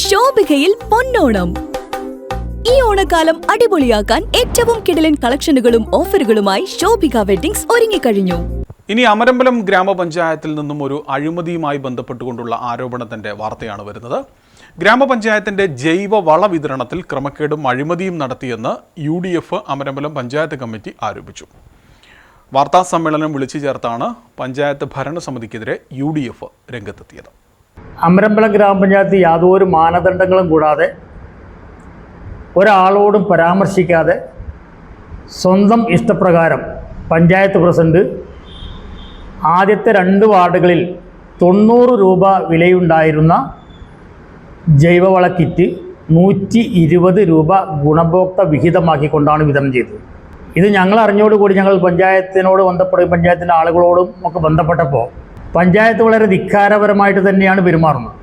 ശോഭികയിൽ പൊന്നോണം. ഈ ഓണക്കാലം അടിപൊളിയാക്കാൻ ഏറ്റവും കിടിലൻ കളക്ഷനുകളും ഓഫറുകളുമായി ശോഭിക വെഡിങ്സ് ഒരുങ്ങിക്കഴിഞ്ഞു. ഇനി അമരമ്പലം ഗ്രാമപഞ്ചായത്തിൽ നിന്നും ഒരു അഴിമതിയുമായി ബന്ധപ്പെട്ടുകൊണ്ടുള്ള ആരോപണത്തിന്റെ വാർത്തയാണ് വരുന്നത്. ഗ്രാമപഞ്ചായത്തിന്റെ ജൈവ വള വിതരണത്തിൽ ക്രമക്കേടും അഴിമതിയും നടത്തിയെന്ന് U D F Amarambalam panchayat committee ആരോപിച്ചു. വാർത്താ സമ്മേളനം വിളിച്ചു ചേർത്താണ് പഞ്ചായത്ത് ഭരണസമിതിക്കെതിരെ യു ഡി എഫ് രംഗത്തെത്തിയത്. അമരമ്പലം ഗ്രാമപഞ്ചായത്ത് യാതൊരു മാനദണ്ഡങ്ങളും കൂടാതെ ഒരാളോടും പരാമർശിക്കാതെ സ്വന്തം ഇഷ്ടപ്രകാരം പഞ്ചായത്ത് പ്രസിഡന്റ് ആദ്യത്തെ രണ്ട് വാർഡുകളിൽ തൊണ്ണൂറ് രൂപ വിലയുണ്ടായിരുന്ന ജൈവവള കിറ്റ് നൂറ്റി ഇരുപത് രൂപ ഗുണഭോക്ത വിഹിതമാക്കിക്കൊണ്ടാണ് വിതരണം ചെയ്തത്. ഇത് ഞങ്ങൾ അറിഞ്ഞോടുകൂടി ഞങ്ങൾ പഞ്ചായത്തിനോട് ബന്ധപ്പെടുകയും പഞ്ചായത്തിന്റെ ആളുകളോടും ഒക്കെ ബന്ധപ്പെട്ടപ്പോൾ പഞ്ചായത്ത് വളരെ ധിക്കാരപരമായിട്ട് തന്നെയാണ് പെരുമാറുന്നത്.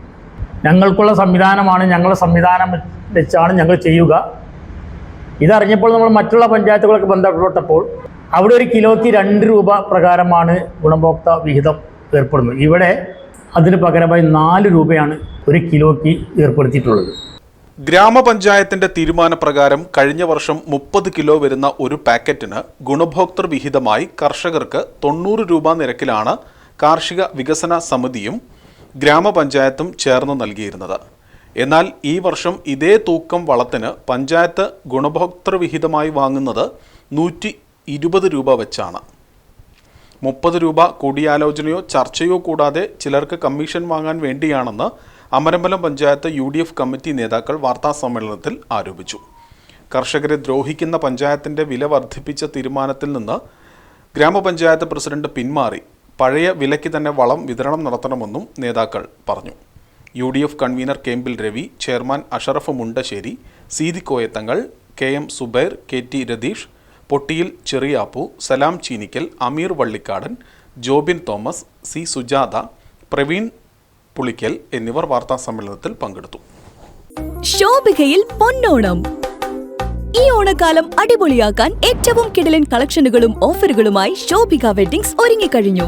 ഞങ്ങൾക്കുള്ള സംവിധാനമാണ് ഞങ്ങളുടെ സംവിധാനം വെച്ചാണ് ഞങ്ങൾ ചെയ്യുക. ഇതറിഞ്ഞപ്പോൾ നമ്മൾ മറ്റുള്ള പഞ്ചായത്തുകളൊക്കെ ബന്ധപ്പെട്ടപ്പോൾ അവിടെ ഒരു കിലോയ്ക്ക് രണ്ട് രൂപ പ്രകാരമാണ് ഗുണഭോക്ത വിഹിതം ഏർപ്പെടുന്നത്. ഇവിടെ അതിന് പകരമായി നാല് രൂപയാണ് ഒരു കിലോയ്ക്ക് ഏർപ്പെടുത്തിയിട്ടുള്ളത്. ഗ്രാമപഞ്ചായത്തിന്റെ തീരുമാനപ്രകാരം കഴിഞ്ഞ വർഷം മുപ്പത് കിലോ വരുന്ന ഒരു പാക്കറ്റിന് ഗുണഭോക്തൃ വിഹിതമായി കർഷകർക്ക് തൊണ്ണൂറ് രൂപ നിരക്കിലാണ് കാർഷിക വികസന സമിതിയും ഗ്രാമപഞ്ചായത്തും ചേർന്ന് നൽകിയിരുന്നത്. എന്നാൽ ഈ വർഷം ഇതേ തൂക്കം വളത്തിന് പഞ്ചായത്ത് ഗുണഭോക്തൃ വിഹിതമായി വാങ്ങുന്നത് നൂറ്റി ഇരുപത് രൂപ വെച്ചാണ്. മുപ്പത് രൂപ കൂടിയാലോചനയോ ചർച്ചയോ കൂടാതെ ചിലർക്ക് കമ്മീഷൻ വാങ്ങാൻ വേണ്ടിയാണെന്ന് Amarambalam panchayat U D F committee നേതാക്കൾ വാർത്താസമ്മേളനത്തിൽ ആരോപിച്ചു. കർഷകരെ ദ്രോഹിക്കുന്ന പഞ്ചായത്തിന്റെ വില വർദ്ധിപ്പിച്ച തീരുമാനത്തിൽ നിന്ന് ഗ്രാമപഞ്ചായത്ത് പ്രസിഡന്റ് പിന്മാറി. പഴയ വിലയ്ക്ക് തന്നെ വളം വിതരണം നടത്തണമെന്നും നേതാക്കൾ പറഞ്ഞു. U D F convener Kempil Ravi chairman Ashraf Mundassery Seethi Koyathangal K M Subair K T Ratheesh Pottiyil Cheriyappu Salam Cheenikkal Ameer Vallikkadan Jobin Thomas C Sujatha Praveen Pulikkal എന്നിവർ വാർത്താ സമ്മേളനത്തിൽ പങ്കെടുത്തു. ശോഭികയിൽ പൊന്നോണം. ഈ ഓണക്കാലം അടിപൊളിയാക്കാൻ ഏറ്റവും കിടലൻ കളക്ഷനുകളും ഓഫറുകളുമായി ശോഭിക വെഡിങ്സ് ഒരുങ്ങിക്കഴിഞ്ഞു.